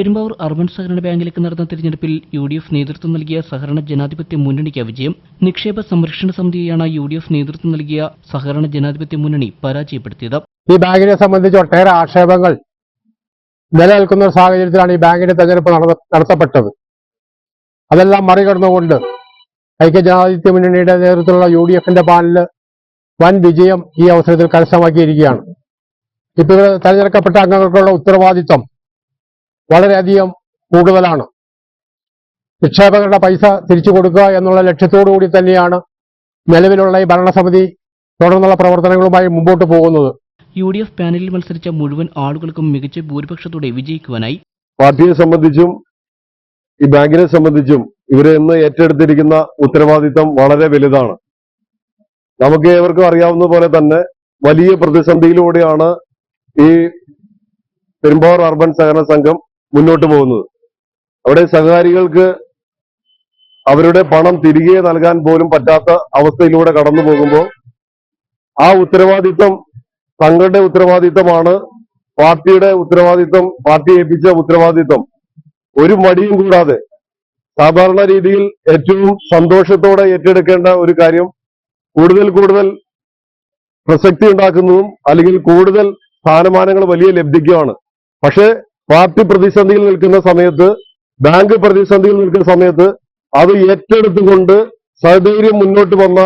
Perumbavoor urban സഹകരണ ബാങ്കിലേക്ക് നടന്ന തെരഞ്ഞെടുപ്പിൽ യു ഡി എഫ് നേതൃത്വം നൽകിയ സഹകരണ ജനാധിപത്യ മുന്നണിക്ക് വിജയം നിക്ഷേപ സംരക്ഷണ സമിതിയാണ് യു ഡി എഫ് നേതൃത്വം നൽകിയ സഹകരണ ജനാധിപത്യ മുന്നണി പരാജയപ്പെടുത്തിയത്. ഈ ബാങ്കിനെ സംബന്ധിച്ച് ഒട്ടേറെ ആക്ഷേപങ്ങൾ നിലനിൽക്കുന്ന സാഹചര്യത്തിലാണ് ഈ ബാങ്കിന്റെ തെരഞ്ഞെടുപ്പ് നടത്ത- നടത്തപ്പെട്ടത്. അതെല്ലാം മറികടന്നുകൊണ്ട് ഐക്യ ജനാധിപത്യ മുന്നണിയുടെ നേതൃത്വത്തിലുള്ള യു ഡി എഫിന്റെ പാനൽ വൻ വിജയം ഈ അവസരത്തിൽ കരസ്ഥമാക്കിയിരിക്കുകയാണ്. ഇപ്പോൾ തെരഞ്ഞെടുക്കപ്പെട്ട അംഗങ്ങൾക്കുള്ള ഉത്തരവാദിത്വം വളരെയധികം കൂടുതലാണ്. നിക്ഷേപകരുടെ പൈസ തിരിച്ചു കൊടുക്കുക എന്നുള്ള ലക്ഷ്യത്തോടു കൂടി തന്നെയാണ് നിലവിലുള്ള ഈ ഭരണസമിതി തുടർന്നുള്ള പ്രവർത്തനങ്ങളുമായി മുമ്പോട്ട് പോകുന്നത്. യു ഡി എഫ് പാനലിൽ മത്സരിച്ച മുഴുവൻ ആളുകൾക്കും മികച്ച ഭൂരിപക്ഷത്തോടെ വിജയിക്കുവാനായി പാർട്ടിയെ സംബന്ധിച്ചും ഈ ബാങ്കിനെ സംബന്ധിച്ചും ഇവരെ ഇന്ന് ഏറ്റെടുത്തിരിക്കുന്ന ഉത്തരവാദിത്തം വളരെ വലുതാണ്. നമുക്ക് ഏവർക്കും അറിയാവുന്ന പോലെ തന്നെ വലിയ പ്രതിസന്ധിയിലൂടെയാണ് ഈ പെരുമ്പാവൂർ അർബൻ സഹകരണ സംഘം മുന്നോട്ട് പോകുന്നത്. അവിടെ സഹകാരികൾക്ക് അവരുടെ പണം തിരികെ നൽകാൻ പോലും പറ്റാത്ത അവസ്ഥയിലൂടെ കടന്നു പോകുമ്പോൾ ആ ഉത്തരവാദിത്വം തങ്ങളുടെ ഉത്തരവാദിത്തമാണ് പാർട്ടിയുടെ ഉത്തരവാദിത്വം പാർട്ടി ഏൽപ്പിച്ച ഉത്തരവാദിത്വം. ഒരു മടിയും കൂടാതെ സാധാരണ രീതിയിൽ ഏറ്റവും സന്തോഷത്തോടെ ഏറ്റെടുക്കേണ്ട ഒരു കാര്യം കൂടുതൽ കൂടുതൽ പ്രസക്തി ഉണ്ടാക്കുന്നതും അല്ലെങ്കിൽ കൂടുതൽ സ്ഥാനമാനങ്ങൾ വലിയ ലബ്ധിക്കുമാണ്. പക്ഷേ പാർട്ടി പ്രതിസന്ധിയിൽ നിൽക്കുന്ന സമയത്ത് ബാങ്ക് പ്രതിസന്ധിയിൽ നിൽക്കുന്ന സമയത്ത് അത് ഏറ്റെടുത്തുകൊണ്ട് സധൈര്യം മുന്നോട്ട് വന്ന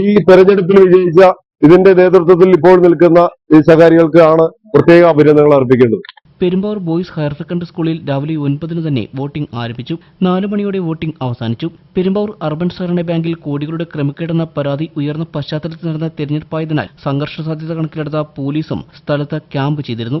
ഈ തെരഞ്ഞെടുപ്പിൽ വിജയിച്ച ഇതിന്റെ നേതൃത്വത്തിൽ ഇപ്പോൾ നിൽക്കുന്ന ഈ സഹകാരികൾക്ക് ആണ് പ്രത്യേക അഭിനന്ദനങ്ങൾ അർപ്പിക്കേണ്ടത്. പെരുമ്പാവൂർ ബോയ്സ് ഹയർ സെക്കൻഡറി സ്കൂളിൽ രാവിലെ ഒൻപതിന് തന്നെ വോട്ടിംഗ് ആരംഭിച്ചു. നാലു മണിയോടെ വോട്ടിംഗ് അവസാനിച്ചു. പെരുമ്പാവൂർ അർബൻ സഹകരണ ബാങ്കിൽ കോടികളുടെ ക്രമക്കേടെന്ന പരാതി ഉയർന്ന പശ്ചാത്തലത്തിൽ നടന്ന തെരഞ്ഞെടുപ്പായതിനാൽ സംഘർഷ സാധ്യത കണക്കിലെടുത്ത പോലീസും സ്ഥലത്ത് ക്യാമ്പ് ചെയ്തിരുന്നു.